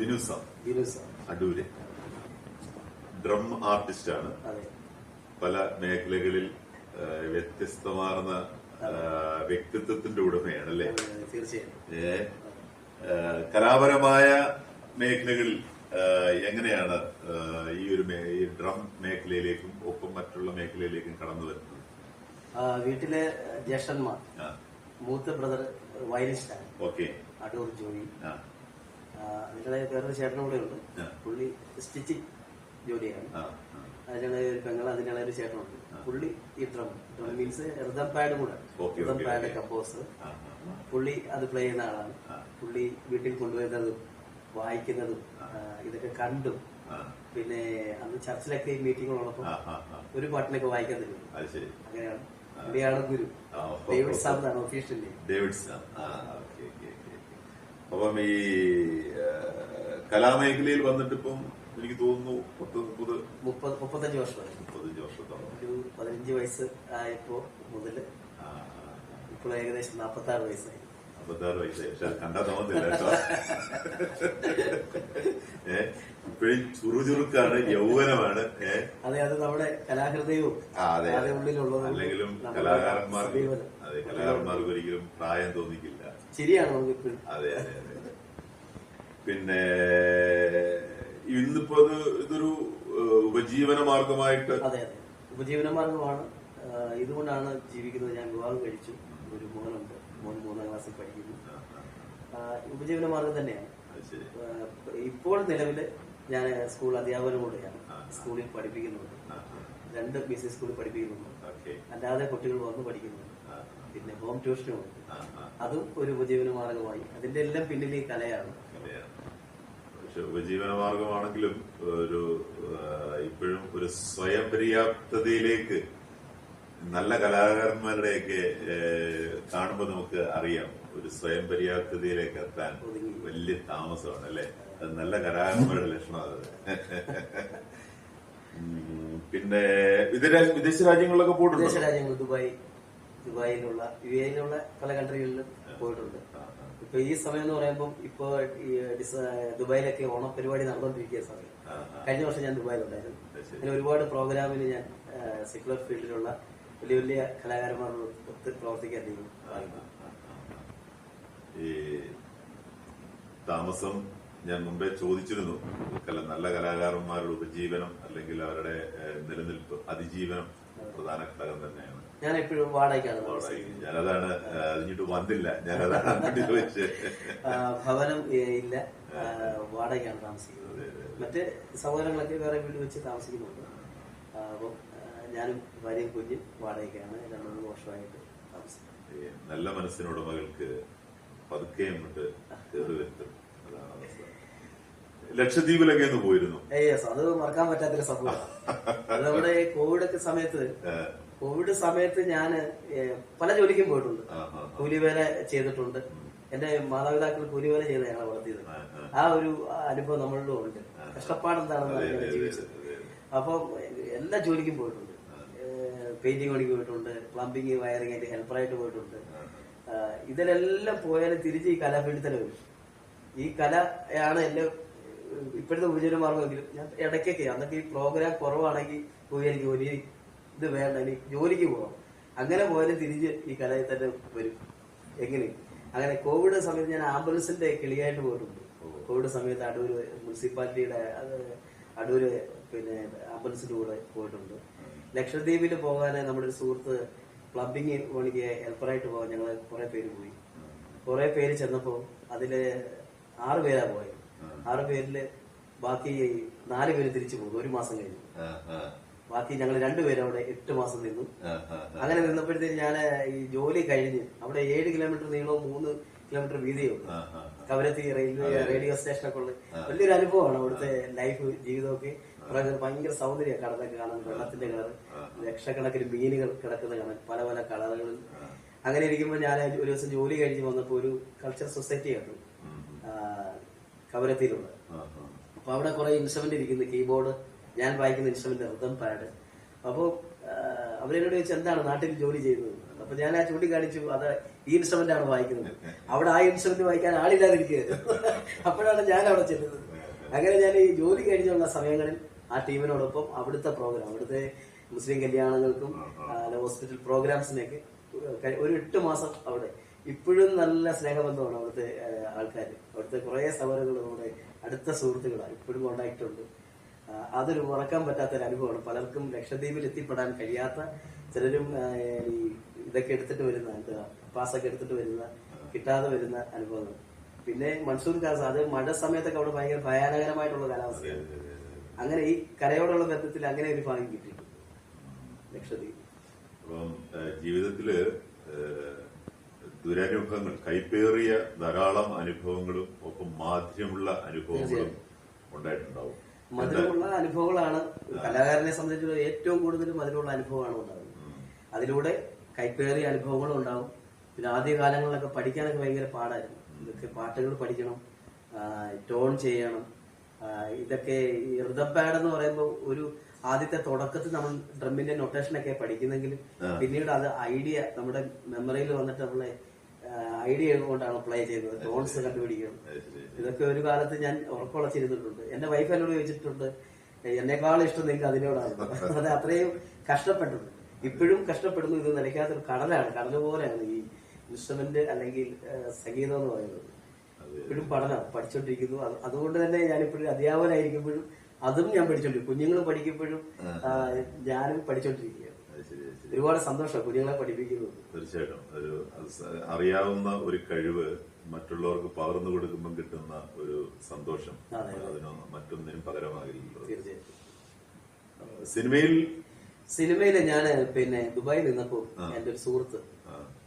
വിനുസ. വിനുസ. Adoor. Drum artist ആണ് പല മേഖലകളിൽ വ്യത്യസ്തമാർന്ന വ്യക്തിത്വത്തിന്റെ ഉടമയാണ് അല്ലേ തീർച്ചയായും. കലാപരമായ മേഖലകളിൽ എങ്ങനെയാണ് ഈ ഒരു ഈ ഡ്രം മേഖലയിലേക്കും ഒപ്പം മറ്റുള്ള മേഖലയിലേക്കും കടന്നു വരുന്നത്? വീട്ടിലെ ജ്യേഷ്ഠന്മാർ മൂത്ത ബ്രദർ വയലിസ്റ്റാണ്. ഓക്കെ. അടൂർ ജോയി അതിനിടെ വേറൊരു ചേട്ടനും കൂടെ ഉണ്ട്. പുള്ളി സ്റ്റിച്ചിങ് ജോലിയാണ്. അതിനിടെ ഒരു പെങ്ങൾ അതിനിടെ ഒരു ചേട്ടനുണ്ട്. പുള്ളി ഈ drum drum means rhythm pad കൂടെ. Rhythm pad. കമ്പോസ് പുള്ളി അത് പ്ലേ ചെയ്യുന്ന ആളാണ്. പുള്ളി വീട്ടിൽ കൊണ്ടുവരുന്നതും വായിക്കുന്നതും ഇതൊക്കെ കണ്ടും. പിന്നെ അന്ന് ചർച്ചിലൊക്കെ മീറ്റിങ്ങുള്ളപ്പോൾ. ഒരു പാട്ടിനൊക്കെ വായിക്കാൻ തരും അങ്ങനെയാണ്. പുള്ളിയാണ് ഗുരു. ഡേവിഡ് സാം എന്നാണ് ഒഫീഷ്യലി ഡേവിഡ് ഡേവിഡ്സൺ ആ ഓക്കെ ഓക്കെ ഓക്കെ അപ്പം ഈ കലാമേഖലയിൽ വന്നിട്ട് ഇപ്പം എനിക്ക് തോന്നുന്നു പത്ത് മുപ്പത് മുപ്പത് മുപ്പത്തഞ്ച് വർഷമായി. മുപ്പത്തഞ്ച് വർഷത്തോളം. ഒരു പതിനഞ്ച് വയസ്സ് ആയപ്പോ മുതൽ ഇപ്പോൾ ഏകദേശം നാപ്പത്തി ആറ് വയസ്സായി. അമ്പത്താറ് വയസ്സായി. പക്ഷെ കണ്ടാ തോന്നുന്നില്ല കേട്ടോ. ഏഹ് ഇപ്പോഴും ചുറുചുറുക്കാണ് യൗവനമാണ്. അതെ അത് നമ്മുടെ കലാഹൃദയവും അതെ. ഉള്ളിലുള്ളത് അല്ലെങ്കിലും കലാകാരന്മാർ കലാകാരന്മാർക്ക് അതെ കലാകാരന്മാർക്ക് ഒരിക്കലും പ്രായം തോന്നിക്കില്ല. ശരിയാണ് നമുക്ക് അതെ അതെ അതെ പിന്നെ ഇന്നിപ്പോ ഇത് ഇതൊരു ഉപജീവന മാർഗമായിട്ട് അതെ അതെ. ഉപജീവന മാർഗമാണ്. ഇതുകൊണ്ടാണ് ജീവിക്കുന്നത് ഞാൻ വിവാഹം കഴിച്ചു. ഒരു മോനുണ്ട്. മോൻ മൂന്നാം ക്ലാസ്സിൽ പഠിക്കുന്നു. ഉപജീവന മാർഗം തന്നെയാണ്. ഇപ്പോൾ നിലവിൽ ഞാൻ സ്കൂൾ അധ്യാപനം കൂടെയാണ്. സ്കൂളിൽ പഠിപ്പിക്കുന്നുണ്ട്. രണ്ട് ബി സി സ്കൂളിൽ പഠിപ്പിക്കുന്നുണ്ട്. അല്ലാതെ കുട്ടികൾ വന്ന് പഠിക്കുന്നുണ്ട്. പിന്നെ ഹോം ട്യൂഷനും ഉണ്ട്. ആ, ആ, അതും ഒരു ഉപജീവന മാർഗമായി. അതിന്റെ എല്ലാം പിന്നിൽ ഈ കലയാണ്. പക്ഷെ ഉപജീവന മാർഗമാണെങ്കിലും ഒരു ഇപ്പോഴും ഒരു സ്വയം പര്യാപ്തതയിലേക്ക് നല്ല കലാകാരന്മാരുടെയൊക്കെ കാണുമ്പോൾ നമുക്ക് അറിയാം. ഒരു സ്വയം പര്യാപ്തതയിലേക്ക് എത്താൻ വലിയ താമസമാണ് അല്ലെ? അത് നല്ല കലാകാരന്മാരുടെ ലക്ഷണമാണ് അത്. പിന്നെ വിദേശ വിദേശ രാജ്യങ്ങളിലൊക്കെ വിദേശ പോയിട്ടുണ്ട് രാജ്യങ്ങൾ ദുബായ്. ദുബായിലുള്ള യു എയിലുള്ള പല കൺട്രികളിലും പോയിട്ടുണ്ട്. ഇപ്പൊ ഈ സമയം എന്ന് പറയുമ്പോൾ ഇപ്പൊ ദുബായിലൊക്കെ ഓണ പരിപാടി ഓണപരിപാടി നടന്നുകൊണ്ടിരിക്കുന്ന സമയം. കഴിഞ്ഞ വർഷം ഞാൻ ദുബായിലുണ്ടായിരുന്നു. അങ്ങനെ ഒരുപാട് പ്രോഗ്രാമിന് ഞാൻ സെക്യുലർ ഫീൽഡിലുള്ള വലിയ വലിയ കലാകാരന്മാരോട് ഒത്ത് പ്രവർത്തിക്കാൻ ഈ താമസം ഞാൻ മുമ്പേ ചോദിച്ചിരുന്നു. നല്ല കലാകാരന്മാരുടെ ഉപജീവനം അല്ലെങ്കിൽ അവരുടെ നിലനിൽപ്പ് അതിജീവനം പ്രധാന ഘടകം തന്നെയാണ്. ഞാൻ എപ്പോഴും വാടകയ്ക്കാണ്. ഞാനതാണ് അതിഞ്ഞിട്ട് വന്നില്ല. ഞാനതാണ് ഭവനം ഇല്ല. വാടകയ്ക്കാണ് താമസിക്കുന്നത്. മറ്റേ സഹോദരങ്ങളൊക്കെ വേറെ വീട് വെച്ച് താമസിക്കുന്നുണ്ട്. അപ്പം ഞാനും ഭാര്യയും കുഞ്ഞും വാടകയ്ക്കാണ്. രണ്ടു മൂന്ന് വർഷമായിട്ട് താമസിക്കുന്നത് നല്ല മനസ്സിനുടമകൾക്ക് പതുക്കെ അങ്ങോട്ട് കയറി വരുത്തും. അതാണ് അവസ്ഥ. ലക്ഷദ്വീപിലൊക്കെ ഒന്ന് പോയിരുന്നു. അത് മറക്കാൻ പറ്റാത്തൊരു സംഭവമാണ്. അത് നമ്മുടെ കോവിഡ് ഒക്കെ സമയത്ത് കോവിഡ് സമയത്ത് ഞാൻ പല ജോലിക്കും പോയിട്ടുണ്ട്. കൂലിവേല ചെയ്തിട്ടുണ്ട്. എന്റെ മാതാപിതാക്കൾ കൂലിവേല ചെയ്ത് ഞങ്ങളെ വളർത്തിയത്. ആ, ഒരു അനുഭവം നമ്മളിലും ഉണ്ട്. കഷ്ടപ്പാടെന്താണെന്ന് എന്താണെന്ന് ജീവിച്ചത് അതെ. എല്ലാ ജോലിക്കും പോയിട്ടുണ്ട്. പെയിന്റിംഗ് പണിക്ക് പോയിട്ടുണ്ട് പ്ലംബിംഗ് വയറിംഗ് ആയിട്ട് ഹെൽപ്പറായിട്ട് പോയിട്ടുണ്ട്. ഇതിലെല്ലാം പോയാലും തിരിച്ച് ഈ കലാഫീൽഡിൽ തന്നെ വരും. ഈ കലയാണ് എന്റെ ഇപ്പോഴത്തെ ഉപജീവന മാർഗമെങ്കിലും ഞാൻ ഇടയ്ക്കൊക്കെ അന്നൊക്കെ ഈ പ്രോഗ്രാം കുറവാണെങ്കിൽ പോയി എനിക്ക് ഒരു ഇത് വേണ്ട ഇനി ജോലിക്ക് പോകാം അങ്ങനെ പോയാലും തിരിച്ച് ഈ കലയിൽ തന്നെ വരും. എങ്ങനെ? അങ്ങനെ കോവിഡ് സമയത്ത് ഞാൻ ആംബുലൻസിന്റെ കിളിയായിട്ട് പോയിട്ടുണ്ട്. കോവിഡ് സമയത്ത് അടൂര് മുനിസിപ്പാലിറ്റിയുടെ അടൂര് പിന്നെ ആംബുലൻസിന്റെ കൂടെ പോയിട്ടുണ്ട്. ലക്ഷദ്വീപിൽ പോകാൻ നമ്മുടെ ഒരു സുഹൃത്ത് പ്ലംബിങ് പണിക്ക് ഹെൽപ്പറായിട്ട് പോകാൻ ഞങ്ങൾ കുറെ പേര് പോയി. കുറെ പേര് ചെന്നപ്പോൾ അതിൽ ആറ് പേരാ പോയത്. ആറ് പേരിൽ ബാക്കി നാല് പേര് തിരിച്ചു പോകും. ഒരു മാസം കഴിഞ്ഞു. ബാക്കി ഞങ്ങൾ രണ്ടുപേരും അവിടെ എട്ട് മാസം നിന്നു. അങ്ങനെ നിന്നപ്പോഴത്തേക്ക് ഞാൻ ഈ ജോലി കഴിഞ്ഞ് അവിടെ ഏഴ് കിലോമീറ്റർ നീളവും മൂന്ന് കിലോമീറ്റർ വീതിയും. കവരത്തി റെയിൽവേ റേഡിയോ സ്റ്റേഷനൊക്കെ ഉള്ളത് വലിയൊരു അനുഭവമാണ് അവിടുത്തെ ലൈഫ് ജീവിതമൊക്കെ. ഭയങ്കര സൗന്ദര്യ കടലൊക്കെ കാണാൻ വെള്ളത്തിന്റെ കളർ ലക്ഷക്കണക്കിന് മീനുകൾ കിടക്കുന്ന കാണാൻ പല പല കളറുകൾ അങ്ങനെ ഇരിക്കുമ്പോൾ ഞാൻ ഒരു ദിവസം ജോലി കഴിഞ്ഞ് വന്നപ്പോൾ ഒരു കൾച്ചർ സൊസൈറ്റി കണ്ടു. കവരത്തിയിലുള്ള. അപ്പൊ അവിടെ കുറെ ഇൻസ്ട്രുമെന്റ് ഇരിക്കുന്നു. കീബോർഡ് ഞാൻ വായിക്കുന്ന ഇൻസ്ട്രുമെന്റ് റിതം പാട്. അപ്പോ അവരെന്നോട് ചോദിച്ചു എന്താണ് നാട്ടിൽ ജോലി ചെയ്യുന്നത്? അപ്പൊ ഞാൻ ആ ചൂണ്ടിക്കാണിച്ചു അത് ഈ ഇൻസ്ട്രുമെന്റ് ആണ് വായിക്കുന്നത്. അവിടെ ആ ഇൻസ്ട്രുമെന്റ് വായിക്കാൻ ആളില്ലാതിരിക്കുകയായിരുന്നു അപ്പോഴാണ് ഞാൻ അവിടെ ചെല്ലുന്നത് അങ്ങനെ ഞാൻ ഈ ജോലി കഴിഞ്ഞുള്ള സമയങ്ങളിൽ ആ ടീമിനോടൊപ്പം അവിടുത്തെ പ്രോഗ്രാം അവിടുത്തെ മുസ്ലിം കല്യാണങ്ങൾക്കും ഹോസ്പിറ്റൽ പ്രോഗ്രാംസിനൊക്കെ ഒരു എട്ട് മാസം അവിടെ. ഇപ്പോഴും നല്ല സ്നേഹബന്ധമാണ് അവിടുത്തെ ആൾക്കാർ അവിടുത്തെ കുറേ സൗകര്യങ്ങൾ നമ്മുടെ അടുത്ത സുഹൃത്തുക്കളാണ് ഇപ്പോഴും കോണ്ടാക്ട് ഉണ്ട്. അതൊരു മറക്കാൻ പറ്റാത്ത ഒരു അനുഭവമാണ്. പലർക്കും ലക്ഷദ്വീപിൽ എത്തിപ്പെടാൻ കഴിയാത്ത ചിലരും ഈ ഇതൊക്കെ എടുത്തിട്ട് വരുന്ന എന്താ പാസ്സൊക്കെ എടുത്തിട്ട് വരുന്ന കിട്ടാതെ വരുന്ന അനുഭവങ്ങൾ. പിന്നെ മൺസൂൺ കാസ് അത് മഴ സമയത്തൊക്കെ അവിടെ ഭയങ്കര ഭയാനകരമായിട്ടുള്ള കാലാവസ്ഥയാണ് അങ്ങനെ ഈ കരയോടുള്ള ബന്ധത്തിൽ അങ്ങനെ ഒരു ഭാഗ്യം കിട്ടി ലക്ഷദ്വീപ് അപ്പം ജീവിതത്തിൽ ദുരനുഭവങ്ങൾ കൈപ്പേറിയ ധാരാളം അനുഭവങ്ങളും ഒപ്പം മാധ്യമുള്ള അനുഭവങ്ങളും ഉണ്ടായിട്ടുണ്ടാവും. മധുരമുള്ള അനുഭവങ്ങളാണ് കലാകാരനെ സംബന്ധിച്ച് ഏറ്റവും കൂടുതൽ മധുരമുള്ള അനുഭവമാണ് ഉണ്ടാകുന്നത് അതിലൂടെ കൈപ്പേറിയ അനുഭവങ്ങളും ഉണ്ടാവും. പിന്നെ ആദ്യ കാലങ്ങളിലൊക്കെ പഠിക്കാനൊക്കെ ഭയങ്കര പാടായിരുന്നു. ഇതൊക്കെ പാട്ടുകൾ പഠിക്കണം ടോൺ ചെയ്യണം ഇതൊക്കെ ഈ പാഡ് എന്ന് പറയുമ്പോൾ ഒരു ആദ്യത്തെ തുടക്കത്തിൽ നമ്മൾ ഡ്രമ്മിന്റെ നൊട്ടേഷനൊക്കെ പഠിക്കുന്നെങ്കിലും പിന്നീട് അത് ഐഡിയ നമ്മുടെ മെമ്മറിയിൽ വന്നിട്ട് നമ്മളെ ഐഡിയ കൊണ്ടാണ് പ്ലേ ചെയ്തത്. ടോൺസ് കണ്ടുപിടിക്കുന്നത് ഇതൊക്കെ ഒരു കാലത്ത് ഞാൻ ഉറക്കുളച്ചിരുന്നിട്ടുണ്ട്. എന്റെ വൈഫ് എന്നോട് ചോദിച്ചിട്ടുണ്ട് എന്നെക്കാളും ഇഷ്ടം നിങ്ങൾക്ക് അതിനോടാണ്. അത് അത്രയും കഷ്ടപ്പെട്ടത് ഇപ്പോഴും കഷ്ടപ്പെടുന്നു. ഇത് നിലയ്ക്കാത്തൊരു കടലാണ്. കടൽ പോലെയാണ് ഈ ഇൻസ്ട്രുമെന്റ് അല്ലെങ്കിൽ സംഗീതം എന്ന് പറയുന്നത്. ഇപ്പോഴും പഠനം പഠിച്ചോണ്ടിരിക്കുന്നു. അതുകൊണ്ട് തന്നെ ഞാനിപ്പോഴും അധ്യാപകനായിരിക്കുമ്പോഴും അതും ഞാൻ പഠിച്ചോണ്ടിരിക്കും. കുഞ്ഞുങ്ങൾ പഠിക്കുമ്പോഴും ഞാനും ശരി. ഒരുപാട് സന്തോഷം കുഞ്ഞുങ്ങളെ പഠിപ്പിക്കുന്നത് തീർച്ചയായിട്ടും. ഒരു അറിയാവുന്ന ഒരു കഴിവ് മറ്റുള്ളവർക്ക് പകർന്നു കൊടുക്കുമ്പോൾ കിട്ടുന്ന ഒരു സന്തോഷം. അതിനോ അതിനൊന്നും മറ്റൊന്നിനും പകരമാകില്ലല്ലോ. സിനിമയിൽ സിനിമയിൽ ഞാൻ പിന്നെ ദുബായിൽ നിന്നപ്പോ എന്റെ ഒരു സുഹൃത്ത്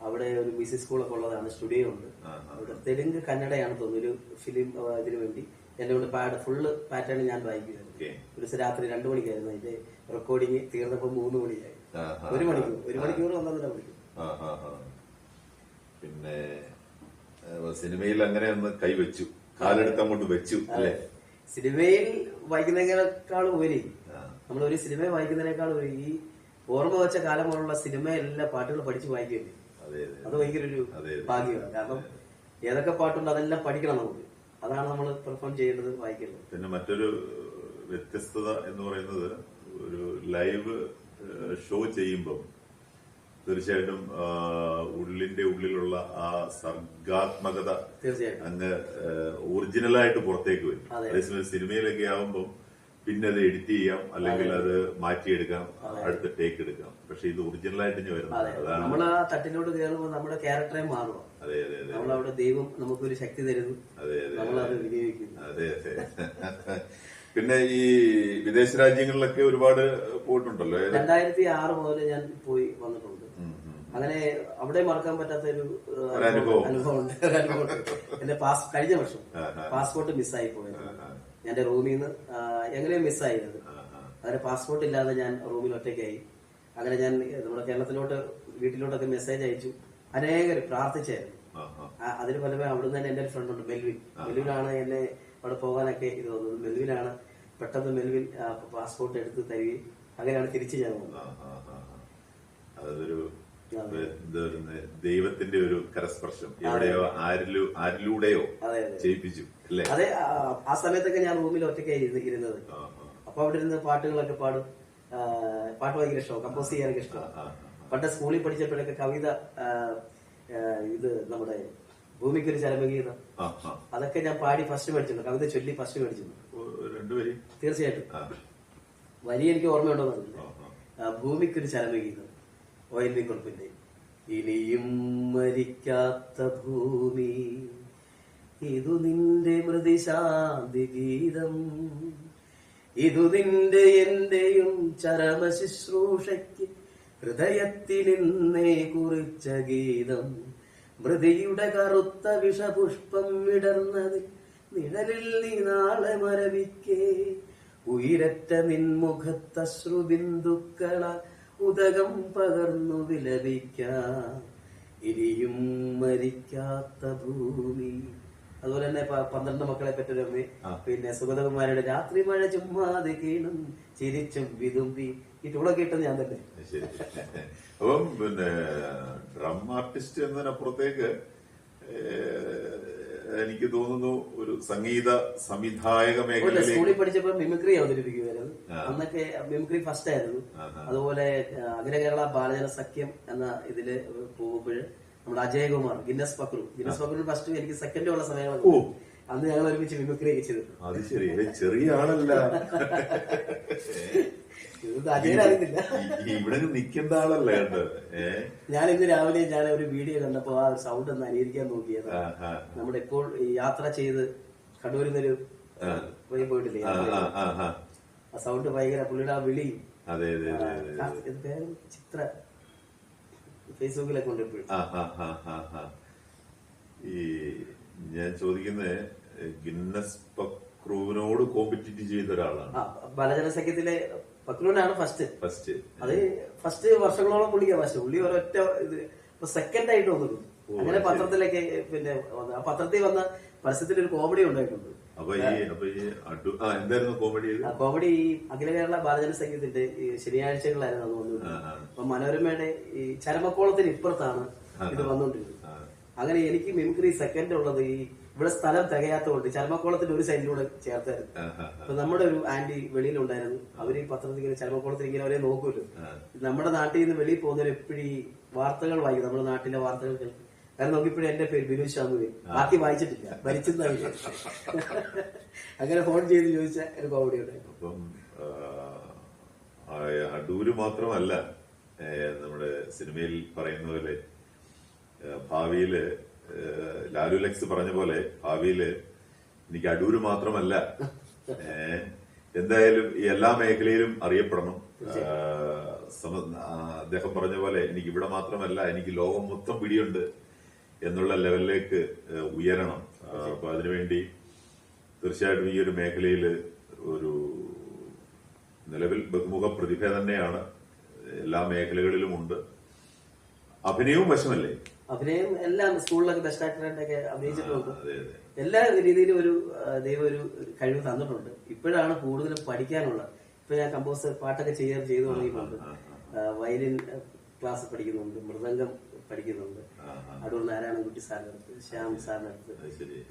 അവിടെ ഒരു മ്യൂസിക് സ്കൂളൊക്കെ ഉള്ളതാണ് സ്റ്റുഡിയോ ഉണ്ട്. അവിടെ തെലുങ്ക് കന്നഡയാണ് തോന്നുന്നു. ഒരു ഫിലിം ഇതിനു വേണ്ടി എന്റെ കൊണ്ട് പാട് ഫുള്ള് പാറ്റേൺ ഞാൻ വായിക്കുന്നത് ഒരു രാത്രി രണ്ടു മണിക്കായിരുന്നു അതിന്റെ റെക്കോർഡിങ് തീർന്നപ്പോ മൂന്ന് മണിയായി. ഒരു മണിക്കൂർ ഒരു മണിക്കൂർ ഒന്നൊന്നര മണിക്കൂർ. പിന്നെ സിനിമയിൽ അങ്ങനെ ഒന്ന് കൈവച്ചു കാലെടുത്ത് അങ്ങോട്ട് വെച്ചു അല്ലേ? സിനിമയിൽ വായിക്കുന്നതിനേക്കാൾ ഉപരി നമ്മൾ ഒരു സിനിമ വായിക്കുന്നതിനേക്കാൾ ഉപരി ഈ ഓർമ്മ വെച്ച കാലം പോലുള്ള സിനിമയിലെല്ലാം പാട്ടുകൾ പഠിച്ചു വായിക്കുകയല്ലേ അതെ ഭയങ്കര ഒരു. ഭാഗ്യമാണ്. കാരണം ഏതൊക്കെ പാട്ടുണ്ട് അതെല്ലാം പഠിക്കണം നമുക്ക്. അതാണ് നമ്മൾ പെർഫോം ചെയ്യേണ്ടത് വായിക്കേണ്ടത്. പിന്നെ മറ്റൊരു വ്യത്യസ്തത എന്ന് പറയുന്നത് ഒരു ലൈവ് ഷോ ചെയ്യുമ്പം തീർച്ചയായിട്ടും ഉള്ളിന്റെ ഉള്ളിലുള്ള ആ സർഗാത്മകത അങ്ങ് ഒറിജിനലായിട്ട് പുറത്തേക്ക് വരും. അതെ. അതേസമയം സിനിമയിലൊക്കെ ആവുമ്പം പിന്നെ അത് എഡിറ്റ് ചെയ്യാം അല്ലെങ്കിൽ അത്. മാറ്റിയെടുക്കാം അടുത്ത ടേക്ക് എടുക്കാം. പക്ഷെ ഇത് ഒറിജിനലായിട്ട് ആയിട്ട് അതെ. വരുന്നത് നമ്മൾ ആ തട്ടിലോട്ട് കയറുമ്പോൾ നമ്മുടെ ക്യാരക്ടറെ മാറും. അതെ അതെ അതെ. നമ്മൾ അവിടെ ദൈവം നമുക്കൊരു ശക്തി തരുന്നു. അതെ അതെ. വിനിയോഗിക്കുന്നു. അതെ അതെ. പിന്നെ ഈ വിദേശ രാജ്യങ്ങളിലൊക്കെ ഒരുപാട് പോയിട്ടുണ്ടല്ലോ? രണ്ടായിരത്തി ആറ് മുതൽ ഞാൻ പോയി വന്നിട്ടുണ്ട്. അങ്ങനെ അവിടെ മറക്കാൻ പറ്റാത്ത ഒരു അനുഭവം. അനുഭവമുണ്ട് എന്റെ പാസ് കഴിഞ്ഞ വർഷം. പാസ്പോർട്ട് മിസ്സായി പോയത്. എന്റെ റൂമിൽ നിന്ന് എങ്ങനെയോ മിസ്സായിരുന്നു. അങ്ങനെ പാസ്പോർട്ട് ഇല്ലാതെ ഞാൻ റൂമിൽ ഒറ്റയ്ക്കായി അങ്ങനെ ഞാൻ നമ്മുടെ കേരളത്തിലോട്ട് വീട്ടിലോട്ടൊക്കെ മെസ്സേജ് അയച്ചു അനേകർ പ്രാർത്ഥിച്ചായിരുന്നു അതിന് ഫലമേ അവിടുന്ന് തന്നെ എന്റെ ഒരു ഫ്രണ്ട് ഉണ്ട് ബെൽവിൻ ബെൽവിനാണ് എന്നെ അവിടെ പോകാനൊക്കെ ഇത് തോന്നുന്നത് മെൽവിനാണ് പെട്ടെന്ന് മെൽവിൻ പാസ്പോർട്ട് എടുത്ത് തരികയും അങ്ങനെയാണ് തിരിച്ചു ഞാൻ. അതൊരു ദൈവത്തിന്റെ ഒരു കരസ്പർശം. എവിടെയോ ആരിലൂ ആരിലൂടെയോ ചെയ്യിപ്പിച്ചു അല്ലേ? അതെ ആ, സമയത്തൊക്കെ ഞാൻ റൂമിൽ ഒറ്റയ്ക്ക് ഇരുന്ന് ഇരുന്നത്. അപ്പൊ അവിടെ ഇരുന്ന് പാട്ടുകളൊക്കെ പാടും. പാട്ട് ഭയങ്കര ഇഷ്ടമാണ്. കമ്പോസ് ചെയ്യാനൊക്കെ ഇഷ്ടമാണ്. പണ്ട് സ്കൂളിൽ പഠിച്ചപ്പോഴൊക്കെ കവിത ഇത് നമ്മുടെ ഭൂമിക്കൊരു ചരമഗീതം ആ, ആ. അതൊക്കെ ഞാൻ പാടി ഫസ്റ്റ് മേടിച്ചിട്ടുണ്ട് കവിത ചൊല്ലി ഫസ്റ്റ് മേടിച്ചിട്ടുണ്ട് തീർച്ചയായിട്ടും. വലിയ വരി എനിക്ക് ഓർമ്മയുണ്ടോന്ന് ഭൂമിക്ക് ഒരു ചരമഗീതം ഒ എൻ വി കുറിപ്പിന്റെ ഇനിയും മരിക്കാത്ത ഭൂമി. ഇതു നിന്റെ മൃതിശാന്തി ഗീതം. ഇതു നിന്റെ എന്റെയും ചരമ ശുശ്രൂഷയ്ക്ക് ഹൃദയത്തിലിന്നേ കുറിച്ച ഗീതം. മൃതിയുടെ കറുത്ത വിഷപുഷ്പം വിടർന്നതിൽ നിഴലിൽ നീ നാളെ മരവിക്കേ. ഉയരറ്റ നിൻമുഖത്തശ്രുബിന്ദുക്കളാൽ ഉദകം പകർന്നു വിലപിക്കാം. ഇനിയും മരിക്കാത്ത ഭൂമി അതുപോലെ തന്നെ പന്ത്രണ്ട് മക്കളെ പെറ്റൊരമ്മ. പിന്നെ സുഗതകുമാരിയുടെ രാത്രി മഴ ചുമ്മാതെ കീണും ചിരിച്ചും വിതുമ്പി ഈ ടൂളൊക്കെ ഇട്ടത് ഞാൻ തന്നെ. അപ്പം പിന്നെ ഡ്രം ആർട്ടിസ്റ്റ് എന്നതിനപ്പുറത്തേക്ക് എനിക്ക് തോന്നുന്നു ഒരു സംഗീത സംവിധായക മേഖല സ്കൂളിൽ പഠിച്ചപ്പോ മിമിക്രി അവതരിപ്പിക്കുകയായിരുന്നു. അന്നൊക്കെ മിമിക്രി ഫസ്റ്റ് ആയിരുന്നു. അതുപോലെ അഖില കേരള ബാലജന സഖ്യം എന്ന ഇതിൽ പോകുമ്പോൾ നമ്മുടെ Ajayakumar Guinness Pakru. Guinness Pakru first എനിക്ക് സെക്കൻഡ് ഉള്ള സമയമാണ് ഓ. അന്ന് ഞങ്ങൾ ഒരുമിച്ച് മിമിക്രി ചെയ്തു അത് ശരി. ചെറിയ ആളല്ല. ഇവിടെ നിൽക്കേണ്ട ആളല്ലേ ഞാൻ ഇന്ന് രാവിലെ ഞാൻ ഒരു വീഡിയോ കണ്ടപ്പോ ആ സൗണ്ട് ഒന്ന് അനുകരിക്കാൻ നോക്കിയത്. നമ്മുടെ ഇപ്പോൾ യാത്ര ചെയ്ത് കണ്ണൂരിന്നൊരു പോയി പോയിട്ടില്ലേ? ആ, സൗണ്ട് ഭയങ്കര പുള്ളിയുടെ ആ വിളി. ചിത്ര. ഫേസ്ബുക്കിലൊക്കെ ഉണ്ട് ഇപ്പോഴും. ഈ ഞാൻ ചോദിക്കുന്നത് ഗിന്നസ് പക്രൂവിനോട് കോമ്പറ്റീറ്റ് ചെയ്ത ഒരാളാണ്. ബലജന സഖ്യത്തിലെ പക്രൂവിനാണ് ഫസ്റ്റ്. ഫസ്റ്റ്. അത് ഫസ്റ്റ് വർഷങ്ങളോളം പുള്ളിക്കാ ഫസ്റ്റ് പുള്ളി ഒരൊറ്റ ഇത് സെക്കൻഡ് ആയിട്ട് വന്നിട്ടുണ്ട് അങ്ങനെ പത്രത്തിലൊക്കെ പിന്നെ പത്രത്തിൽ വന്ന പരസ്യത്തിൽ ഒരു കോമഡി ഉണ്ടായിട്ടുണ്ട്. അപ്പൊ ഈ അപ്പൊ ഈ എന്തായിരുന്നു കോമഡി ഈ അഖില കേരള ബാലജന സംഗീതത്തിന്റെ ശനിയാഴ്ചകളായിരുന്നു അത് ആ. അപ്പൊ മനോരമയുടെ ഈ ചരമക്കോളത്തിന് ഇപ്പുറത്താണ് ഇത് വന്നുകൊണ്ടിരുന്നത് അങ്ങനെ എനിക്ക് മിമിക്രി സെക്കൻഡ് ഉള്ളത് ഈ ഇവിടെ സ്ഥലം തികയാത്തതുകൊണ്ട് ചരമക്കോളത്തിന്റെ ഒരു സൈഡിലൂടെ ചേർത്തായിരുന്നു. അപ്പൊ നമ്മുടെ ഒരു ആന്റി വെളിയിലുണ്ടായിരുന്നു അവർ ഈ പത്രത്തിൽ ഇങ്ങനെ ചരമക്കോളത്തിൽ ഇങ്ങനെ അവരെ നോക്കുമല്ലോ നമ്മുടെ നാട്ടിൽ നിന്ന് വെളിയിൽ പോകുന്നവർ എപ്പോഴും വാർത്തകൾ വായിക്കും. നമ്മുടെ നാട്ടിലെ വാർത്തകൾ കേൾക്കും. കാരണം നോക്കിയപ്പോഴും എന്റെ പേര് ബിനു ഷാമുവേ ബാക്കി വായിച്ചിട്ടില്ല. ഭരിച്ചെന്നാണ് അങ്ങനെ ഫോൺ ചെയ്ത് ചോദിച്ച ഒരു കോമഡി ഉണ്ടായിരുന്നു. അപ്പം അടൂര് മാത്രമല്ല നമ്മുടെ സിനിമയിൽ പറയുന്ന പോലെ ഭാവിയിൽ ലാലു ലക്സ് പറഞ്ഞ പോലെ ഭാവിയിൽ എനിക്ക് അടൂര് മാത്രമല്ല എന്തായാലും ഈ എല്ലാ മേഖലയിലും അറിയപ്പെടണം. അദ്ദേഹം പറഞ്ഞ പോലെ എനിക്ക് ഇവിടെ മാത്രമല്ല എനിക്ക് ലോകം മൊത്തം പിടിയുണ്ട്. എന്നുള്ള ലെവലിലേക്ക് ഉയരണം. അപ്പൊ അതിനുവേണ്ടി തീർച്ചയായിട്ടും ഈ ഒരു മേഖലയിൽ ഒരു നിലവിൽ ബഹുമുഖ പ്രതിഭ തന്നെയാണ്. എല്ലാ മേഖലകളിലും ഉണ്ട്. അഭിനയവും വശമല്ലേ? അഭിനയം എല്ലാം സ്കൂളിലൊക്കെ ബെസ്റ്റ് ആക്ടറായിട്ടൊക്കെ അഭിനയിച്ചിട്ടുണ്ട് എല്ലാ രീതിയിലും ഒരു ദൈവ ദൈവം ഒരു കഴിവ് തന്നിട്ടുണ്ട്. ഇപ്പോഴാണ് കൂടുതലും പഠിക്കാനുള്ള ഇപ്പൊ ഞാൻ കമ്പോസ് പാട്ടൊക്കെ ചെയ്യാൻ ചെയ്തു തുടങ്ങിയിട്ടുണ്ട്. വയലിൻ ക്ലാസ് പഠിക്കുന്നുണ്ട്. മൃദംഗം പഠിക്കുന്നുണ്ട്. അടൂർ നാരായണൻകുട്ടി സാറിന്റെ അടുത്ത് ശ്യാം സാറിനടുത്ത്.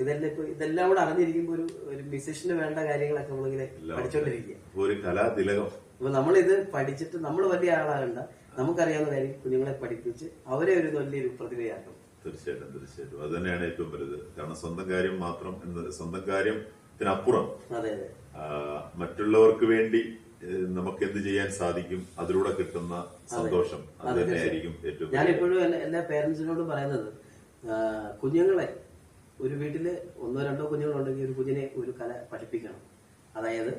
ഇതെല്ലാം ഇപ്പൊ ഇതെല്ലാം കൂടെ അറിഞ്ഞിരിക്കുമ്പോ ഒരു ഒരു മ്യൂസിഷ്യന് വേണ്ട കാര്യങ്ങളൊക്കെ നമ്മളിങ്ങനെ പഠിച്ചോണ്ടിരിക്കുക ഒരു കലാതിലകം. അപ്പൊ നമ്മളിത് പഠിച്ചിട്ട് നമ്മൾ വലിയ ആളാകണ്ട. നമുക്കറിയാവുന്ന കാര്യം കുഞ്ഞുങ്ങളെ പഠിപ്പിച്ച് അവരെ ഒരു വലിയൊരു പ്രതിഭയാക്കണം. തീർച്ചയായിട്ടും തീർച്ചയായിട്ടും. അത് തന്നെയാണ് ഏറ്റവും വലുത്. കാരണം സ്വന്തം കാര്യം മാത്രം എന്ന് സ്വന്തം കാര്യത്തിനപ്പുറം അതെ അതെ. ആ, മറ്റുള്ളവർക്ക് വേണ്ടി നമുക്ക് എന്ത് ചെയ്യാൻ സാധിക്കും? അതിലൂടെ കിട്ടുന്ന സന്തോഷം അത്. തന്നെയായിരിക്കും ഏറ്റവും ഞാൻ ഞാനിപ്പോഴും എല്ലാ പേരൻസിനോടും പറയുന്നത് കുഞ്ഞുങ്ങളെ ഒരു വീട്ടിൽ ഒന്നോ രണ്ടോ കുഞ്ഞുങ്ങളുണ്ടെങ്കിൽ ഒരു കുഞ്ഞിനെ ഒരു കല പഠിപ്പിക്കണം. അതായത്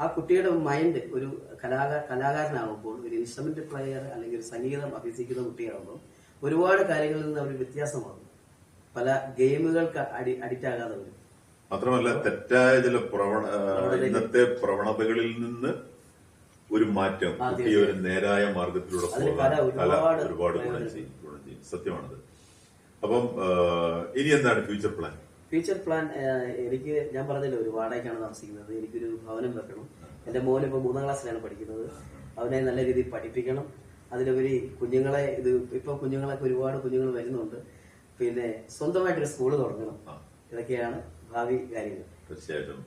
ആ കുട്ടിയുടെ മൈൻഡ് ഒരു കലാകാ കലാകാരനാകുമ്പോൾ ഒരു ഇൻസ്ട്രുമെന്റ് പ്ലെയർ അല്ലെങ്കിൽ ഒരു സംഗീതം അഭ്യസിക്കുന്ന കുട്ടിയാകുമ്പോൾ ഒരുപാട് കാര്യങ്ങളിൽ നിന്ന് അവർ വ്യത്യാസമാകും. പല ഗെയിമുകൾക്ക് അടി അഡിക്റ്റ് ആകാതെ വരും. മാത്രമല്ല തെറ്റായ ചില പ്രവണ ഇന്നത്തെ പ്രവണതകളിൽ നിന്ന് ഒരു മാറ്റം കുട്ടിയെ ഒരു നേരായ മാർഗത്തിലൂടെ പോകാൻ കല ഒരുപാട് ഗുണം ചെയ്യും ഗുണം ചെയ്യും. സത്യമാണത്. അപ്പം ഇനി എന്താണ് ഫ്യൂച്ചർ പ്ലാൻ ഫ്യൂച്ചർ പ്ലാൻ എനിക്ക് ഞാൻ പറഞ്ഞല്ലോ ഒരു വാടകയ്ക്കാണ് താമസിക്കുന്നത്. എനിക്കൊരു ഭവനം വെക്കണം. എന്റെ മോൻ ഇപ്പൊ മൂന്നാം ക്ലാസ്സിലാണ് പഠിക്കുന്നത്. അവനെ നല്ല രീതിയിൽ പഠിപ്പിക്കണം. അതിലുപരി കുഞ്ഞുങ്ങളെ ഇത് ഇപ്പൊ കുഞ്ഞുങ്ങളൊക്കെ ഒരുപാട് കുഞ്ഞുങ്ങൾ വരുന്നുണ്ട്. പിന്നെ സ്വന്തമായിട്ടൊരു സ്കൂൾ തുടങ്ങണം. ഇതൊക്കെയാണ് ഭാവി കാര്യങ്ങൾ. തീർച്ചയായിട്ടും.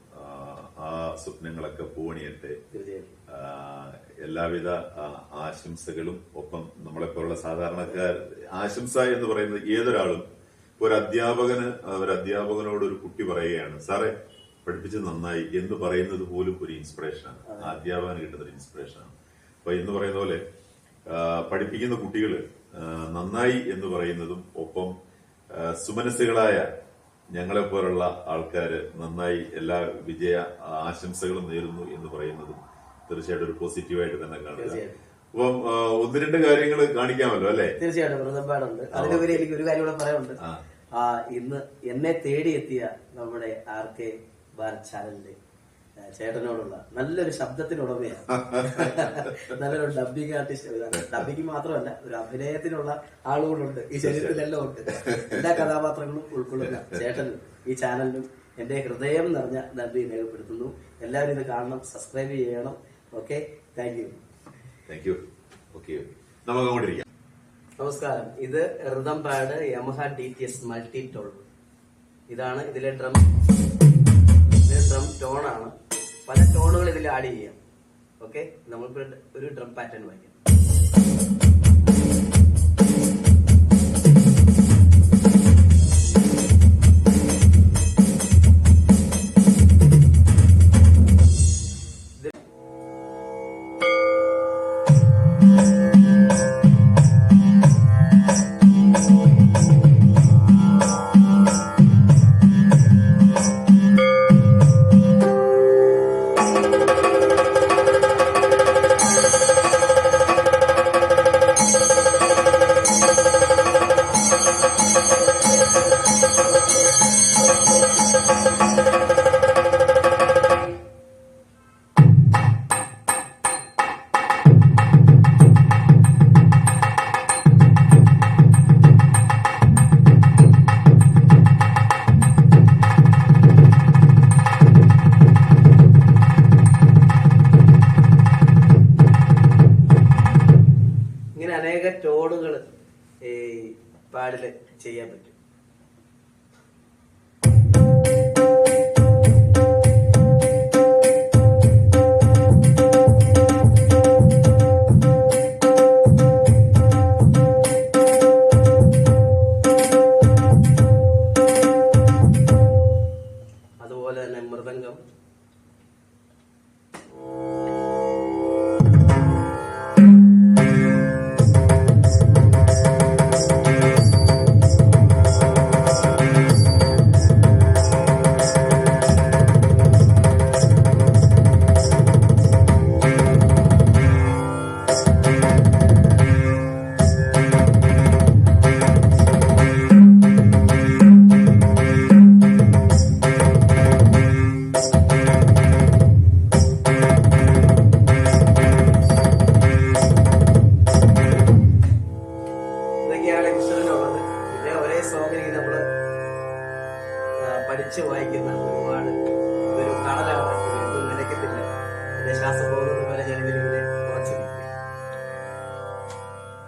ആ, സ്വപ്നങ്ങളൊക്കെ പൂവണിയട്ടെ. തീർച്ചയായിട്ടും. എല്ലാവിധ ആശംസകളും ഒപ്പം നമ്മളെപ്പോലുള്ള സാധാരണക്കാർ. ആശംസ എന്ന് പറയുന്നത് ഏതൊരാളും ഒരു അധ്യാപകന് ഒരു അധ്യാപകനോട് ഒരു കുട്ടി പറയുകയാണ് സാറേ പഠിപ്പിച്ച് നന്നായി എന്ന് പറയുന്നത് പോലും ഒരു ഇൻസ്പിറേഷനാണ്. അധ്യാപകന് കിട്ടുന്ന ഒരു ഇൻസ്പിറേഷനാണ്. അപ്പൊ എന്ന് പറയുന്ന പോലെ പഠിപ്പിക്കുന്ന കുട്ടികൾ നന്നായി എന്ന് പറയുന്നതും ഒപ്പം സുമനസ്സുകളായ ഞങ്ങളെ പോലുള്ള ആൾക്കാര് നന്നായി എല്ലാ വിജയ ആശംസകളും നേരുന്നു എന്ന് പറയുന്നതും തീർച്ചയായിട്ടും ഒരു പോസിറ്റീവായിട്ട് തന്നെ കാണുക. അപ്പം ഒന്ന് രണ്ട് കാര്യങ്ങൾ കാണിക്കാമല്ലോ അല്ലെ? തീർച്ചയായിട്ടും അതിലുപരി എനിക്ക് ഒരു കാര്യം കൂടെ പറയാനുണ്ട്. ആ. ഇന്ന് എന്നെ തേടിയെത്തിയ നമ്മുടെ ആർ കെ ഭാരത് ചാനലിന്റെ ചേട്ടനോടുള്ള നല്ലൊരു ശബ്ദത്തിനുടമയാണ്. നല്ലൊരു ഡബിങ് ആർട്ടിസ്റ്റ് ഡബിങ് മാത്രമല്ല ഒരു അഭിനയത്തിനുള്ള ആളുകളുണ്ട്. ഈ ശരീരത്തിലെല്ലാം ഉണ്ട്. എല്ലാ കഥാപാത്രങ്ങളും ഉൾക്കൊള്ളുന്ന ചേട്ടൻ ഈ ചാനലിനും എന്റെ ഹൃദയം നിറഞ്ഞ നന്ദി രേഖപ്പെടുത്തുന്നു. എല്ലാവരും ഇത് കാണണം സബ്സ്ക്രൈബ് ചെയ്യണം. Okay thank you thank you okay നമുക്ക് അങ്ങോട്ടിരിക്കാം നമസ്കാരം. ഇത് rhythm pad Yamaha D T S multi toll ഇതാണ് ഇതിലെ ഡ്രം ഇതിലെ ഡ്രം ടോണാണ് പല ടോണുകൾ ഇതിൽ ആഡ് ചെയ്യാം. ഓക്കെ നമ്മളിപ്പോൾ ഒരു ഡ്രം പാറ്റേൺ വായിക്കാം.